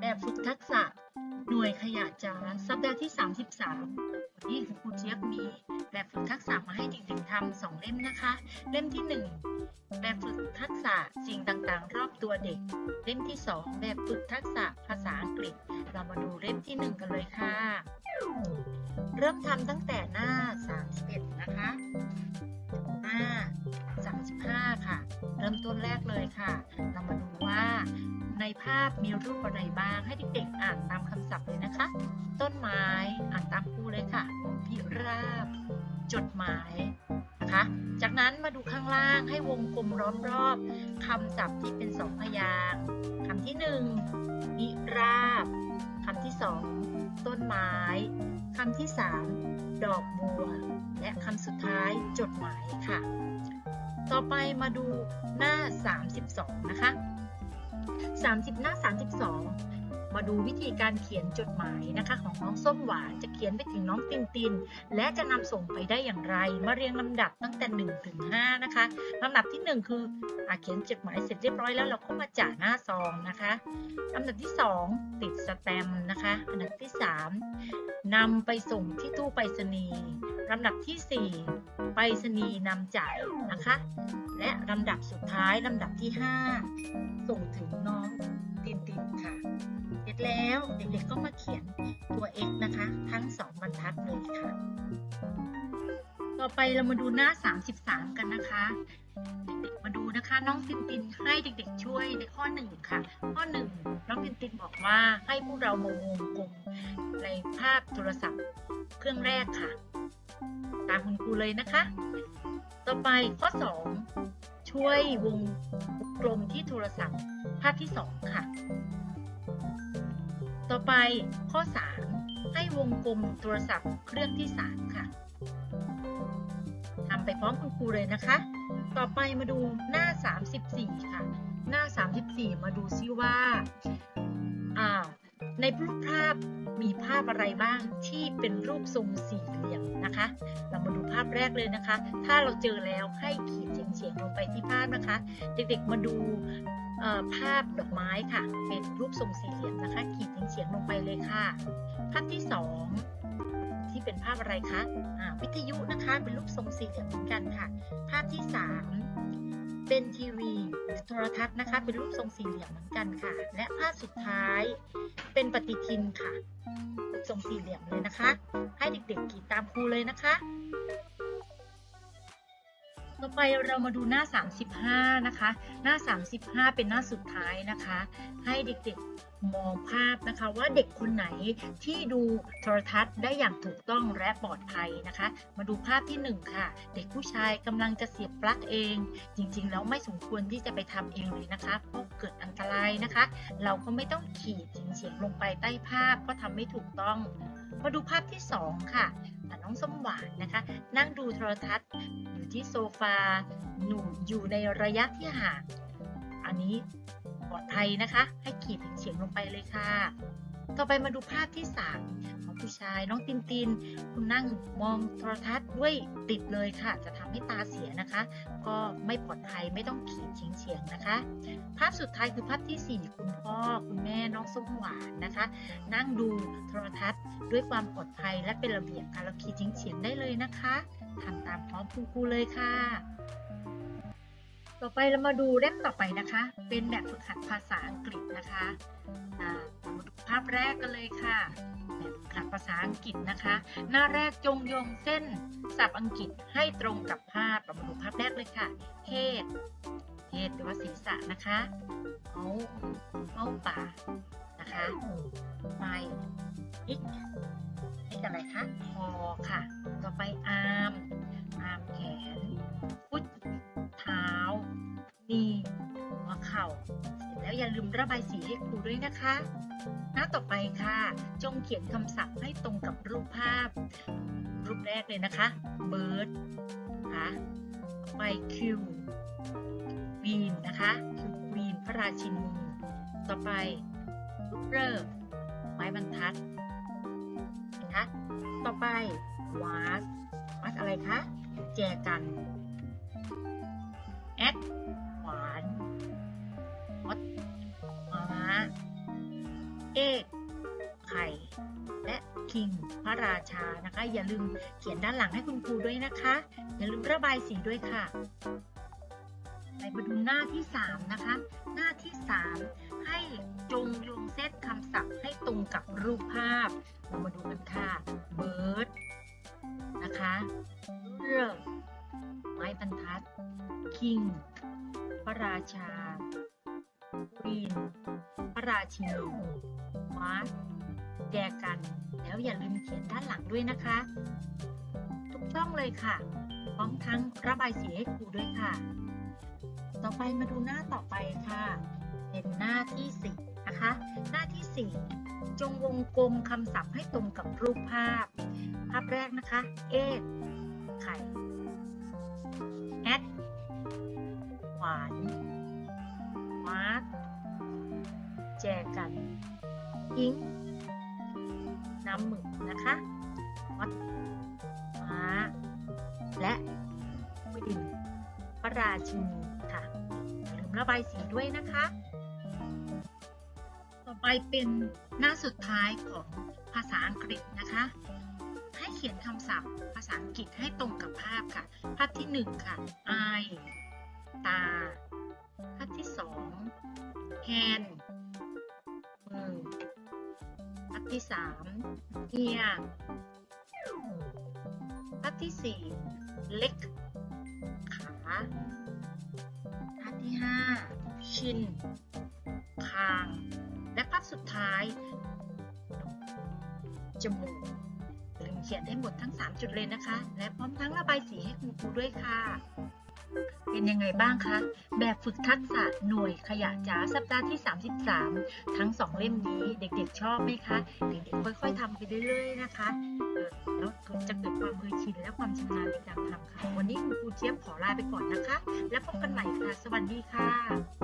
แบบฝึกทักษะหน่วยขยะจา้าสัปดาห์ที่ 33 วันนี้คุณครูเชียบมีแบบฝึกทักษะมาให้เด็กๆทำสองเล่มนะคะ เล่มที่ 1 แบบฝึกทักษะสิ่งต่างๆ รอบตัวเด็ก เล่มที่ 2 แบบฝึกทักษะภาษาอังกฤษ เรามาดูเล่มที่ 1 กันเลยค่ะ เริ่มทำตั้งแต่หน้า 31 นะคะหน้า ต้นแรกเลยค่ะ เรามาดูว่าในภาพมีรูปอะไรบ้าง ให้เด็กๆอ่านตามคำศัพท์เลยนะคะ ต้นไม้อ่านตามครูเลยค่ะพิราบ จดหมายนะคะ จากนั้นมาดูข้างล่างให้วงกลมล้อมรอบคำศัพท์ที่เป็นสองพยางค์คำที่หนึ่งพิราบคำที่สองต้นไม้คำที่สามดอกบัว และคำสุดท้ายจดหมายค่ะ ต่อไปมาดูหน้า 32 นะคะ 30 หน้า 32 มาดูวิธีการเขียนจดหมายนะคะ ของน้องส้มหวานจะเขียนไปถึงน้องตินติน และจะนำส่งไปได้อย่างไร มาเรียงลำดับตั้งแต่1ถึง5นะคะลำดับที่ 1 คืออเขียนจดหมายเสร็จเรียบร้อยแล้วเราก็มาจ่าหน้าซองนะคะลำดับที่ 2 ติดสแตมป์นะคะอันดับที่ 3นำไปส่งที่ตู้ไปรษณีย์ลำดับที่ 4 ไปรษณีย์นำจ่ายนะคะ และลำดับสุดท้ายลำดับที่ 5 ส่งถึงน้อง ร็จแล้วเด็กๆก็มาเขียนตัว x นะคะ ทั้ง2บรรทัดเลยค่ะ ต่อไปเรามาดูหน้า 33 กันนะคะ เด็กๆมาดูนะคะ น้องตินตินให้เด็กๆช่วยในข้อ1ค่ะ ข้อ1น้องตินตินบอกว่าให้พวกเรามาวงกลมในภาพโทรศัพท์เครื่องแรกค่ะ ตามคุณครูเลยนะคะ ต่อไปข้อ 2 ช่วยวงกลมที่โทรศัพท์ภาพที่ 2 ค่ะ ต่อไปข้อ 3 ให้วงกลมโทรศัพท์เครื่องที่ 3 ค่ะทำไปพร้อมคุณครูเลยนะคะ ต่อไปมาดูหน้า 34 ค่ะ หน้า 34 มาดูซิว่าอ่าในรูปภาพมีภาพอะไรบ้างที่เป็นรูปทรงสี่เหลี่ยมนะคะ เรามาดูภาพแรกเลยนะคะ ถ้าเราเจอแล้วให้ขีดเฉียงๆลงไปที่ภาพนะคะ เด็กๆมาดู ภาพดอกไม้ค่ะ เป็นรูปทรงสี่เหลี่ยมนะคะ ขีดเฉียงลงไปเลยค่ะ ภาพที่สองที่เป็นภาพอะไรคะอ่าวิทยุนะคะเป็นรูปทรงสี่เหลี่ยมเหมือนกันค่ะ ภาพที่สามเป็นทีวีหรือโทรทัศน์นะคะ เป็นรูปทรงสี่เหลี่ยมเหมือนกันค่ะ และภาพสุดท้ายเป็นปฏิทินค่ะรูปทรงสี่เหลี่ยมเลยนะคะ ให้เด็กๆขีดตามครูเลยนะคะ ต่อไปเรามาดูหน้า 35 นะคะ หน้า 35 เป็นหน้าสุดท้ายนะคะ ให้เด็กๆมองภาพนะคะ ว่าเด็กคนไหนที่ดูโทรทัศน์ได้อย่างถูกต้องและปลอดภัยนะคะ มาดูภาพที่ 1 ค่ะ เด็กผู้ชายกำลังจะเสียบปลั๊กเอง จริงๆ แล้วไม่สมควรที่จะไปทำเองเลยนะคะเพราะเกิดอันตรายนะคะ เราก็ไม่ต้องขีดเฉียงๆลงไปใต้ภาพก็ทำไม่ถูกต้อง มาดูภาพที่ 2ค่ะอะน้องสมหวานนะคะ นั่งดูโทรทัศน์ ที่โซฟาหนูอยู่ในระยะที่ห่าง อันนี้ปลอดภัยนะคะ ให้ขีดเฉียงลงไปเลยค่ะ ต่อไปมาดูภาพที่ 3 ผู้ชาย น้องตินติน คุณนั่งมองโทรทัศน์ด้วยติดเลยค่ะ จะทำให้ตาเสียนะคะ ก็ไม่ปลอดภัยไม่ต้องขีดเฉียงๆนะคะ ภาพสุดท้ายคือภาพที่ 4 คุณพ่อคุณแม่น้องส้มหวานนะคะ นั่งดูโทรทัศน์ด้วยความปลอดภัยและเป็นระเบียบค่ะเราขีดเฉียงๆได้เลยนะคะทำตามพร้อมคุณครูเลยค่ะต่อไปเรามาดูเล่มต่อไปนะคะ เป็นแบบฝึกหัดภาษาอังกฤษนะคะมาดูภาพแรกกันเลยค่ะ แบบฝึกหัดภาษาอังกฤษนะคะ หน้าแรกจงโยงเส้นศัพท์อังกฤษให้ตรงกับภาพเรามาดูภาพแรกเลยค่ะ head head แปลว่าศีรษะนะคะเอาเอาป่านะคะไปอีกอีกอะไรคะคอค่ะ ต่อไปอาร์มอาร์มแขน อย่าลืมระบายสีให้ครูด้วยนะคะ หน้าต่อไปค่ะ จงเขียนคำศัพท์ให้ตรงกับรูปภาพ รูปแรกเลยนะคะ bird ค่ะไป Q Queen นะคะ Q Queen พระราชินี ต่อไป Ruler ไม้บรรทัดนะคะต่อไป was was อะไรคะ แจกัน at ิง พระราชานะคะ อย่าลืมเขียนด้านหลังให้คุณครูด้วยนะคะ อย่าลืมระบายสีด้วยค่ะไปมาดูหน้าที่ 3 นะคะ หน้าที่ 3 ให้จงโยงเซตคำศัพท์ให้ตรงกับรูปภาพ เรามาดูกันค่ะ bird นะคะเรือไม้บรรทัด king พระราชา queen พระราชินี mark แจกัน แล้วอย่าลืมเขียนด้านหลังด้วยนะคะ ทุกช่องเลยค่ะ พร้อมทั้งระบายสีให้ครูด้วยค่ะ ต่อไปมาดูหน้าต่อไปค่ะ เป็นหน้าที่สี่นะคะ หน้าที่สี่จงวงกลมคำศัพท์ให้ตรงกับรูปภาพ ภาพแรกนะคะ เอทไข่แอดหวานมาร์คแจกันอิง น้ำหมึกนะคะวัดม้า และวินพระราชินีค่ะอย่าลืมระบายสีด้วยนะคะ ต่อไปเป็นหน้าสุดท้ายของภาษาอังกฤษนะคะ ให้เขียนคำศัพท์ภาษาอังกฤษให้ตรงกับภาพค่ะ ภาพที่1ค่ะ eye ตา ภาพที่2 hand ที่3 ear ภาพที่4 leg ขาภาพที่5ชิน คาง และภาพสุดท้าย จมูกลืมเขียนให้หมดทั้ง 3 จุดเลยนะคะ และพร้อมทั้งระบายสีให้คุณครูด้วยค่ะ เป็นยังไงบ้างคะ แบบฝึกทักษะหน่วยขยะจ๋าสัปดาห์ที่ 33 ทั้ง 2 เล่มนี้เด็กๆชอบไหมคะ เด็กๆค่อยๆทำไปเรื่อยๆนะคะแล้วจะเกิดความเคยชินและความชำนาญในการทำค่ะ วันนี้คุณครูเจี๊ยบขอลาไปก่อนนะคะ แล้วพบกันใหม่ค่ะ สวัสดีค่ะ